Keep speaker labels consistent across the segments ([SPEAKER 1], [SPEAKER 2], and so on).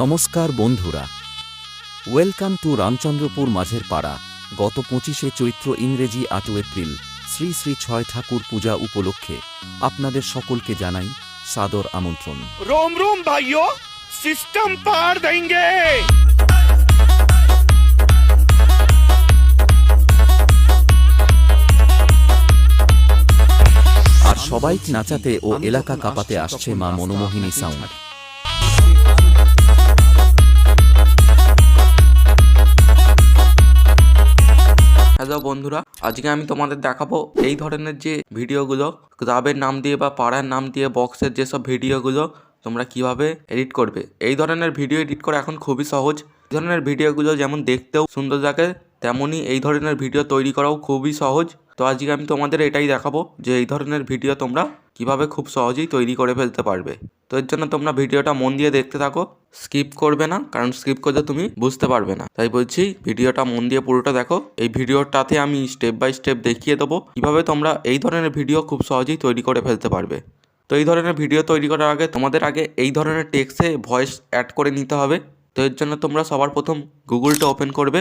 [SPEAKER 1] নমস্কার বন্ধুরা। Welcome to Ramchandrapur মাঝের পাড়া। গত পঁচিশে চৈত্র ইংরেজি আট এপ্রিল শ্রী শ্রী ছয় ঠাকুর পূজা উপলক্ষে আপনাদের সকলকে জানাই সাদর আমন্ত্রণ।
[SPEAKER 2] রোম রোম ভাইও সিস্টেম পার
[SPEAKER 1] দেঙ্গে সবাই নাচাতে ও এলাকা কাঁপাতে আসছে মা মনোমোহিনী সাউন্ড
[SPEAKER 3] বন্ধুরা, আজকে আমি তোমাদের দেখাবো এই ধরনের যে ভিডিওগুলো, ক্লাবের নাম দিয়ে বা পাড়ার নাম দিয়ে, বক্সের যেসব ভিডিওগুলো তোমরা কীভাবে এডিট করবে। এই ধরনের ভিডিও এডিট করা এখন খুবই সহজ। এই ধরনের ভিডিওগুলো যেমন দেখতেও সুন্দর লাগে তেমনই এই ধরনের ভিডিও তৈরি করাও খুবই সহজ। তো আজকে আমি তোমাদের এটাই দেখাবো যে এই ধরনের ভিডিও তোমরা কীভাবে খুব সহজেই তৈরি করে ফেলতে পারবে। তো এর জন্য তোমরা ভিডিওটা মন দিয়ে দেখতে থাকো, স্কিপ করবে না, কারণ স্কিপ করলে তুমি বুঝতে পারবে না। তাই বলছি, ভিডিওটা মন দিয়ে পুরোটা দেখো। এই ভিডিওটাতে আমি স্টেপ বাই স্টেপ দেখিয়ে দেবো কীভাবে তোমরা এই ধরনের ভিডিও খুব সহজেই তৈরি করে ফেলতে পারবে। তো এই ধরনের ভিডিও তৈরি করার আগে তোমাদের আগে এই ধরনের টেক্সে ভয়েস অ্যাড করে নিতে হবে। তো এর জন্য তোমরা সবার প্রথম গুগলটা ওপেন করবে।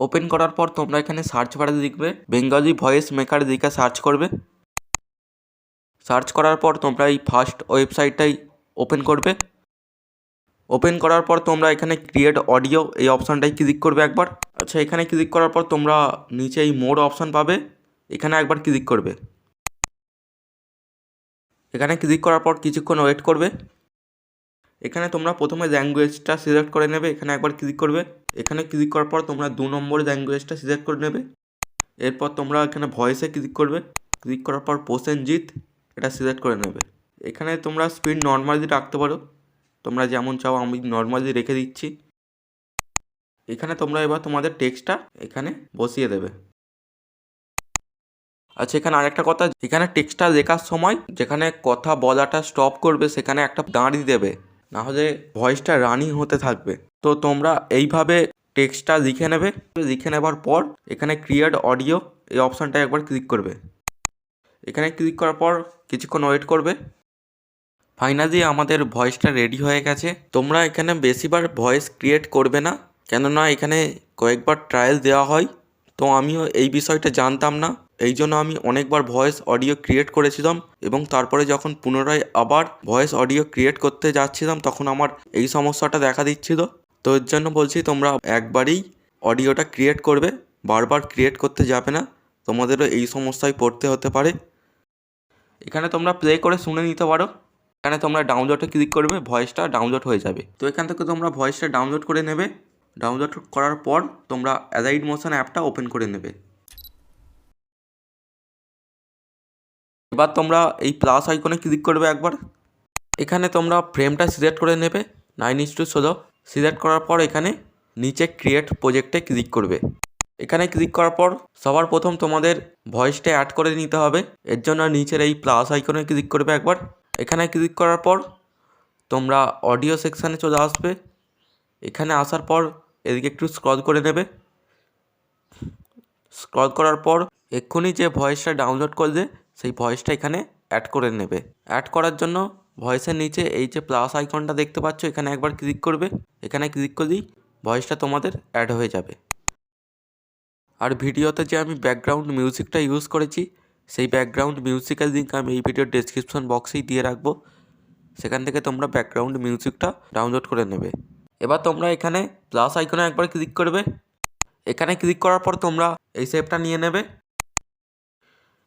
[SPEAKER 3] ওপেন করার পর তোমরা এখানে সার্চ বারে লিখবে বেঙ্গলি ভয়েস মেকার দিকে সার্চ করবে। সার্চ করার পর তোমরা এই ফার্স্ট ওয়েবসাইটটাই ওপেন করবে। ওপেন করার পর তোমরা এখানে ক্রিয়েট অডিও এই অপশানটাই ক্লিক করবে একবার। আচ্ছা এখানে ক্লিক করার পর তোমরা নিচে এই মোড অপশান পাবে। এখানে একবার ক্লিক করবে। এখানে ক্লিক করার পর কিছুক্ষণ ওয়েট করবে। এখানে তোমরা প্রথমে ল্যাঙ্গুয়েজটা সিলেক্ট করে নেবে, এখানে একবার ক্লিক করবে। এখানে ক্লিক করার পর তোমরা দু নম্বর ল্যাঙ্গুয়েজটা সিলেক্ট করে নেবে। এরপর তোমরা এখানে ভয়েসে ক্লিক করবে। ক্লিক করার পর প্রসেনজিৎ। এটা সিলেক্ট করে নেবে। এখানে তোমরা স্পিড নর্মালি রাখতে পারো। তোমরা যেমন চাও, আমি নর্মালি রেখে দিচ্ছি। এখানে তোমরা এবার তোমাদের টেক্সটটা এখানে বসিয়ে দেবে। আচ্ছা এখানে আরেকটা কথা, এখানে টেক্সটটা লেখার সময় যেখানে কথা বলাটা স্টপ করবে, সেখানে একটা দাঁড়িয়ে দেবে। না হলে ভয়েসটা রানিং হতে থাকবে। তো তোমরা এইভাবে টেক্সটটা লিখে নেবে। লিখে নেবার পর এখানে ক্রিয়েট অডিও এই অপশানটা একবার ক্লিক করবে। এখানে ক্লিক করার পর কিছুক্ষণ ওয়েট করবে। ফাইনালি আমাদের ভয়েসটা রেডি হয়ে গেছে। তোমরা এখানে বেশিবার ভয়েস ক্রিয়েট করবে না, কেননা এখানে কয়েকবার ট্রায়াল দেওয়া হয়। তো আমিও এই বিষয়টা জানতাম না, এই জন্য আমি অনেকবার ভয়েস অডিও ক্রিয়েট করেছিলাম এবং তারপরে যখন পুনরায় আবার ভয়েস অডিও ক্রিয়েট করতে যাচ্ছিলাম, তখন আমার এই সমস্যাটা দেখা দিচ্ছিল। তো এর জন্য বলছি, তোমরা একবারই অডিওটা ক্রিয়েট করবে, বারবার ক্রিয়েট করতে যাবে না। তোমাদেরও এই সমস্যায় পড়তে হতে পারে। এখানে তোমরা প্লে করে শুনে নিতে পারো। এখানে তোমরা ডাউনলোডে ক্লিক করবে ভয়েসটা ডাউনলোড হয়ে যাবে। তো এখান থেকে তোমরা ভয়েসটা ডাউনলোড করে নেবে। ডাউনলোড করার পর তোমরা অ্যালাইড মোশন অ্যাপটা ওপেন করে নেবে। এবার তোমরা এই প্লাস আইকনে ক্লিক করবে একবার। এখানে তোমরা ফ্রেমটা সিলেক্ট করে নেবে নাইন ইস টু ষোলো। সিলেক্ট করার পর এখানে নিচে ক্রিয়েট প্রজেক্টে ক্লিক করবে। এখানে ক্লিক করার পর সবার প্রথম তোমাদের ভয়েসটা অ্যাড করে নিতে হবে। এর জন্য নিচের এই প্লাস আইকনে ক্লিক করবে একবার। এখানে ক্লিক করার পর তোমরা অডিও সেকশানে চলে আসবে। এখানে আসার পর এদিকে একটু স্ক্রল করে নেবে। স্ক্রল করার পর এক্ষুনি যে ভয়েসটা ডাউনলোড করলে সেই ভয়েসটা এখানে অ্যাড করে নেবে। অ্যাড করার জন্য ভয়েসের নিচে এই যে প্লাস আইকনটা দেখতে পাচ্ছ, এখানে একবার ক্লিক করবে। এখানে ক্লিক করলেই ভয়েসটা তোমাদের অ্যাড হয়ে যাবে। আর ভিডিওতে যে আমি ব্যাকগ্রাউন্ড মিউজিকটা ইউজ করেছি, সেই ব্যাকগ্রাউন্ড মিউজিকের লিঙ্ক আমি এই ভিডিওর ডেসক্রিপশন বক্সেই দিয়ে রাখব। সেখান থেকে তোমরা ব্যাকগ্রাউন্ড মিউজিকটা ডাউনলোড করে নেবে। এবার তোমরা এখানে প্লাস আইকনে একবার ক্লিক করবে। এখানে ক্লিক করার পর তোমরা এই শেপটা নিয়ে নেবে।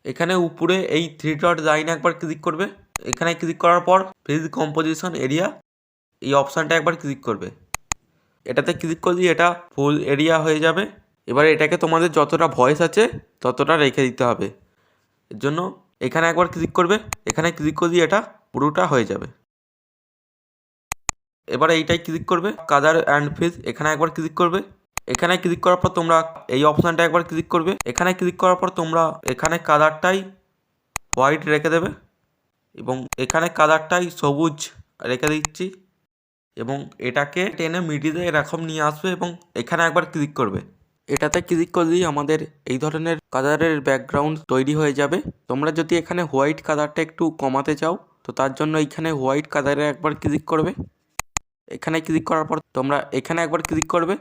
[SPEAKER 3] এখানে উপরে এই থ্রি ডট লাইনে একবার ক্লিক করবে। এখানে ক্লিক করার পর ফ্রিজ কম্পোজিশন এরিয়া এই অপশানটা একবার ক্লিক করবে। এটাতে ক্লিক করলেই এটা ফুল এরিয়া হয়ে যাবে। এবার এটাকে তোমাদের যতটা ভয়েস আছে, ততটা রেখে দিতে হবে। এর জন্য এখানে একবার ক্লিক করবে, এখানে ক্লিক করলেই এটা পুরোটা হয়ে যাবে। এবার এইটাই ক্লিক করবে কালার অ্যান্ড ফিজ এখানে একবার ক্লিক করবে। এখানে ক্লিক করার পর তোমরা এই অপশানটা একবার ক্লিক করবে। এখানে ক্লিক করার পর তোমরা এখানে কালারটাই হোয়াইট রেখে দেবে এবং এখানে কালারটাই সবুজ রেখে দিচ্ছি এবং এটাকে টেনে মিডিলে এরকম নিয়ে আসবে এবং এখানে একবার ক্লিক করবে। এটাতে ক্লিক করলেই আমাদের এই ধরনের কালারের ব্যাকগ্রাউন্ড তৈরি হয়ে যাবে। তোমরা যদি এখানে হোয়াইট কালারটা একটু কমাতে চাও, তো তার জন্য এইখানে হোয়াইট কালারে একবার ক্লিক করবে। এখানে ক্লিক করার পর তোমরা এখানে একবার ক্লিক করবে।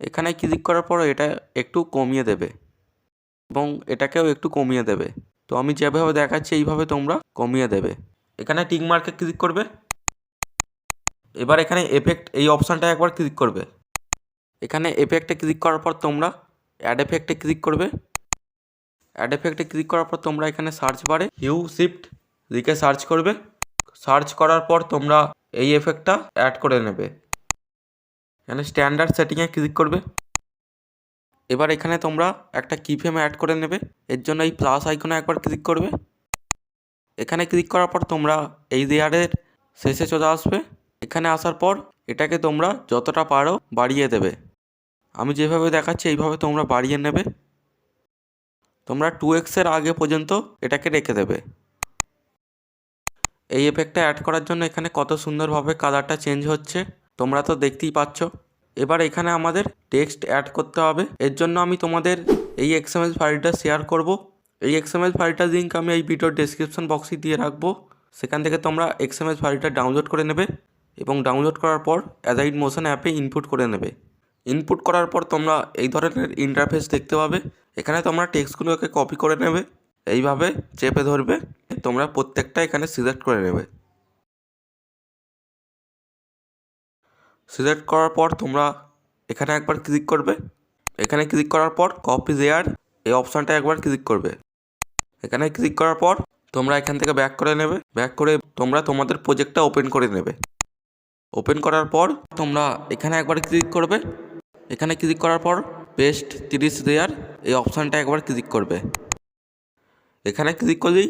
[SPEAKER 3] এখানে ক্লিক করার পর এটা একটু কমিয়ে দেবে এবং এটাকেও একটু কমিয়ে দেবে। তো আমি যেভাবে দেখাচ্ছি, এইভাবে তোমরা কমিয়ে দেবে। এখানে টিক মার্কে ক্লিক করবে। এবার এখানে এফেক্ট এই অপশানটা একবার ক্লিক করবে। এখানে এফেক্টে ক্লিক করার পর তোমরা অ্যাড এফেক্টে ক্লিক করবে। অ্যাড এফেক্টে ক্লিক করার পর তোমরা এখানে সার্চ বারে হিউ শিফট লিখে সার্চ করবে। সার্চ করার পর তোমরা এই এফেক্টটা অ্যাড করে নেবে। এখানে স্ট্যান্ডার্ড সেটিংয়ে ক্লিক করবে। এবার এখানে তোমরা একটা কিফ্রেম অ্যাড করে নেবে। এর জন্য এই প্লাস আইকনে একবার ক্লিক করবে। এখানে ক্লিক করার পর তোমরা এই লেয়ারের শেষে চলে আসবে। এখানে আসার পর এটাকে তোমরা যতটা পারো বাড়িয়ে দেবে। আমি যেভাবে দেখাচ্ছি, এইভাবে তোমরা বাড়িয়ে নেবে। তোমরা টু এক্সের আগে পর্যন্ত এটাকে রেখে দেবে। এই এফেক্টটা অ্যাড করার জন্য এখানে কত সুন্দরভাবে কালারটা চেঞ্জ হচ্ছে, তোমরা তো দেখতেই পাচ্ছ। এবার এখানে আমাদের টেক্সট অ্যাড করতে হবে। এর জন্য আমি তোমাদের এই এক্সএমএল ফাইলটা শেয়ার করব। এই এক্সএমএল ফাইলটার লিঙ্ক আমি এই ভিডিওর ডেসক্রিপশন বক্সে দিয়ে রাখব। সেখান থেকে তোমরা এক্সএমএল ফাইলটা ডাউনলোড করে নেবে এবং ডাউনলোড করার পর অ্যাজাইড মোশন অ্যাপে ইনপুট করে নেবে। ইনপুট করার পর তোমরা এই ধরনের ইন্টারফেস দেখতে পাবে। এখানে তোমরা টেক্সটগুলোকে কপি করে নেবে, এইভাবে চেপে ধরবে, তোমরা প্রত্যেকটা এখানে সিলেক্ট করে নেবে। সিলেক্ট করার পর তোমরা এখানে একবার ক্লিক করবে। এখানে ক্লিক করার পর কপি দেয়ার এই অপশানটা একবার ক্লিক করবে। এখানে ক্লিক করার পর তোমরা এখান থেকে ব্যাক করে নেবে। ব্যাক করে তোমরা তোমাদের প্রজেক্টটা ওপেন করে নেবে। ওপেন করার পর তোমরা এখানে একবার ক্লিক করবে। এখানে ক্লিক করার পর পেস্ট তিরিশ দেয়ার এই অপশানটা একবার ক্লিক করবে। এখানে ক্লিক করলেই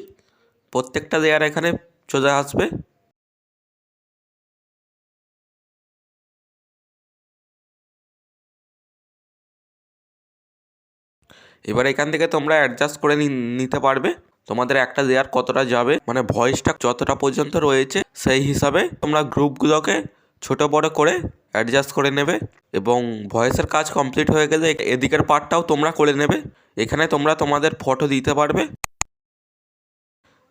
[SPEAKER 3] প্রত্যেকটা লেয়ার এখানে চলে আসবে। এবার এখান থেকে তোমরা অ্যাডজাস্ট করে নিতে পারবে। তোমাদের একটা লেয়ার কতটা যাবে মানে ভয়েসটা যতটা পর্যন্ত রয়েছে সেই হিসাবে তোমরা গ্রুপগুলোকে ছোট বড় করে অ্যাডজাস্ট করে নেবে এবং ভয়েসের কাজ কমপ্লিট হয়ে গেলে এদিকের পার্টটাও তোমরা করে নেবে। এখানে তোমরা তোমাদের ফটো দিতে পারবে।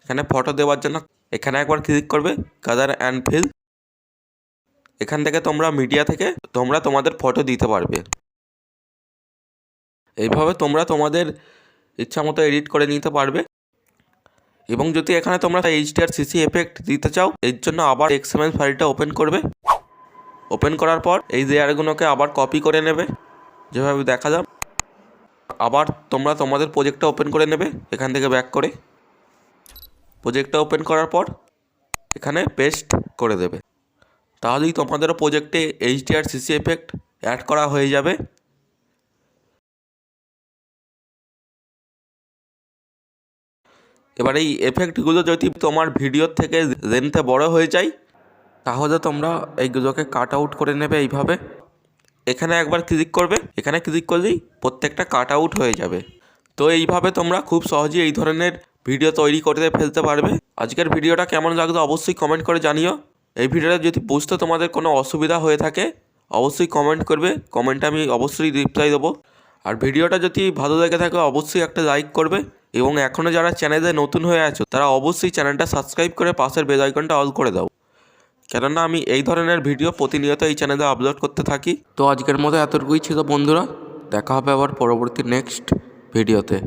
[SPEAKER 3] এখানে ফটো দেওয়ার জন্য এখানে একবার ক্লিক করবে কালার অ্যান্ড ফিল এখান থেকে তোমরা মিডিয়া থেকে তোমরা তোমাদের ফটো দিতে পারবে। এইভাবে তোমরা তোমাদের ইচ্ছা মতো এডিট করে নিতে পারবে। এবং যদি এখানে তোমরা এইচডিআর সিসি এফেক্ট দিতে চাও, এর জন্য আবার এক্সএমএল ফাইলটা ওপেন করবে। ওপেন করার পর এই লেয়ারগুলোকে আবার কপি করে নেবে। যেভাবে দেখা যাক। আবার তোমরা তোমাদের প্রজেক্টটা ওপেন করে নেবে, এখান থেকে ব্যাক করে। প্রজেক্টটা ওপেন করার পর এখানে পেস্ট করে দেবে। তাহলেই তোমাদেরও প্রজেক্টে এইচডিআর সিসি এফেক্ট অ্যাড করা হয়ে যাবে। এবার এই এফেক্টগুলো যদি তোমার ভিডিওর থেকে লেন্থে বড় হয়ে যায় তাহলে তোমরা এইগুলোকে কাট আউট করে নেবে এইভাবে। এখানে একবার ক্লিক করবে। এখানে ক্লিক করলেই প্রত্যেকটা কাট আউট হয়ে যাবে। তো এইভাবে তোমরা খুব সহজেই এই ধরনের ভিডিও তৈরি করে ফেলতে পারবে। আজকের ভিডিওটা কেমন লাগল অবশ্যই কমেন্ট করে জানিও। এই ভিডিওটা যদি বুঝতে তোমাদের কোনো অসুবিধা হয়ে থাকে, অবশ্যই কমেন্ট করবে। কমেন্টে আমি অবশ্যই রিপ্লাই দেবো। আর ভিডিওটা যদি ভালো লেগে থাকে, অবশ্যই একটা লাইক করবে। এবং এখনও যারা চ্যানেলে নতুন হয়ে আছো, তারা অবশ্যই চ্যানেলটা সাবস্ক্রাইব করে পাশের বেল আইকনটা অল করে দাও। কেননা আমি এই ধরনের ভিডিও প্রতিনিয়ত এই চ্যানেলে আপলোড করতে থাকি। তো আজকের মতো এতটুকুই ছিল বন্ধুরা। দেখা হবে আবার পরবর্তী নেক্সট ভিডিওতে